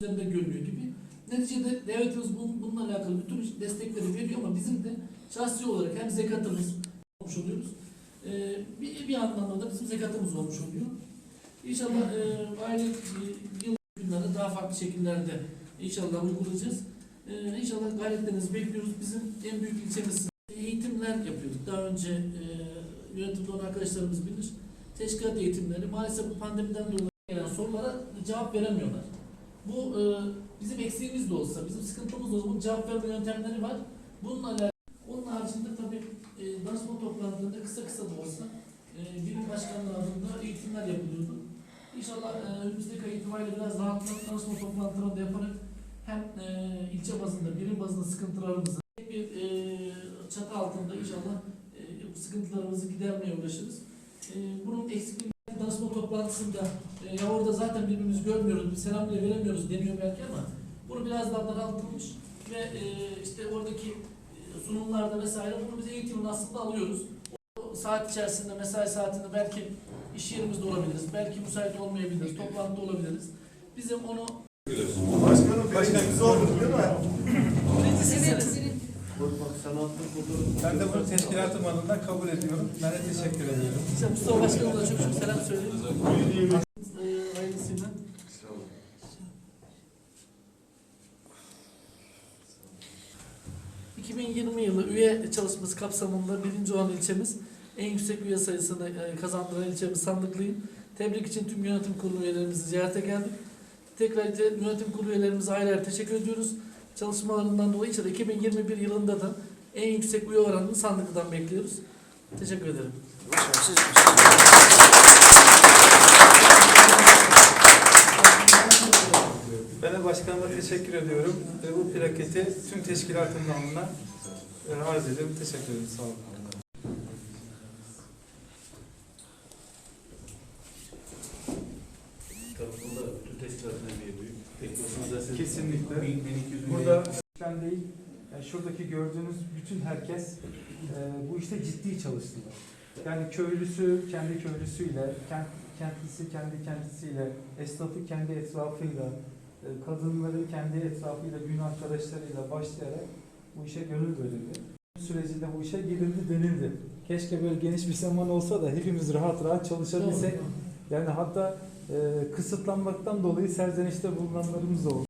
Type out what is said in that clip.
üzerinde görünüyor gibi. Neticede devletimiz bunun, bununla alakalı bütün destekleri veriyor ama bizim de şahsi olarak hem zekatımız olmuş oluyoruz. Ee, bir, bir anlamda da bizim zekatımız olmuş oluyor. İnşallah e, aile yıl günlerde daha farklı şekillerde inşallah uygulayacağız. Ee, inşallah gayretlerinizi bekliyoruz. Bizim en büyük ilçemiz eğitimler yapıyorduk. Daha önce e, yönetimde olan arkadaşlarımız bilir. Teşkilat eğitimleri maalesef bu pandemiden dolayı gelen sorulara cevap veremiyorlar. Bu e, bizim eksiğimiz de olsa, bizim sıkıntımız da olsa bunun cevap verme yöntemleri var. Bununla. Onun haricinde tabii e, danışma toplantılarında kısa kısa da olsa e, bilim başkanlığı adında eğitimler yapılıyordu. İnşallah e, önümüzdeki ay itibariyle biraz rahatlatıp danışma toplantılarında yaparak hem e, ilçe bazında, birim bazında sıkıntılarımızı bir e, çatı altında inşallah e, bu sıkıntılarımızı gidermeye uğraşırız. E, bunun eksikliğini danışma toplantısında e, ya orada zaten birbirimizi görmüyoruz, bir selam bile veremiyoruz deniyor belki ama bunu biraz daha daraltılmış ve e, işte oradaki sunumlarda vesaire bunu biz eğitimin aslında alıyoruz. O saat içerisinde, mesai saatinde belki iş yerimizde olabiliriz, belki müsait olmayabiliriz, toplantıda olabiliriz. Bizim onu Başkanım beşikimiz oldu değil mi? Ben de bunu teşkilatım adına kabul ediyorum. Ben de teşekkür ediyorum. İşte Mustafa Başkanım'a da çok çok selam söyleyeyim. Ee, Hayırlısıyla. ...2020 yılı üye çalışması kapsamında birinci olan ilçemiz... ...en yüksek üye sayısını e, kazandıran ilçemiz Sandıklıyım. Tebrik için tüm yönetim kurulu üyelerimizi ziyarete geldik. Tekrar yönetim kurulu üyelerimize ayrı ayrı teşekkür ediyoruz. Çalışmalarından dolayı inşallah 2021 yılında da... ...en yüksek üye oranını Sandıklı'dan bekliyoruz. Teşekkür ederim. Ben de başkanıma teşekkür ediyorum. Ve bu plaketi tüm teşkilatın namına e, arz ediyorum. Teşekkür ederim. Sağ olun. Siz Kesinlikle. Burada değil, yani şuradaki gördüğünüz bütün herkes e, bu işte ciddi çalıştılar. Yani köylüsü kendi köylüsüyle, kent, kentlisi kendi kentisiyle, esnafı kendi etrafıyla, e, kadınları kendi etrafıyla, gün arkadaşlarıyla başlayarak bu işe gönül verildi. sürecinde bu işe girildi denildi. Keşke böyle geniş bir zaman olsa da hepimiz rahat rahat çalışabilsek. Yani hatta e, kısıtlanmaktan dolayı serzenişte bulunanlarımız da oldu.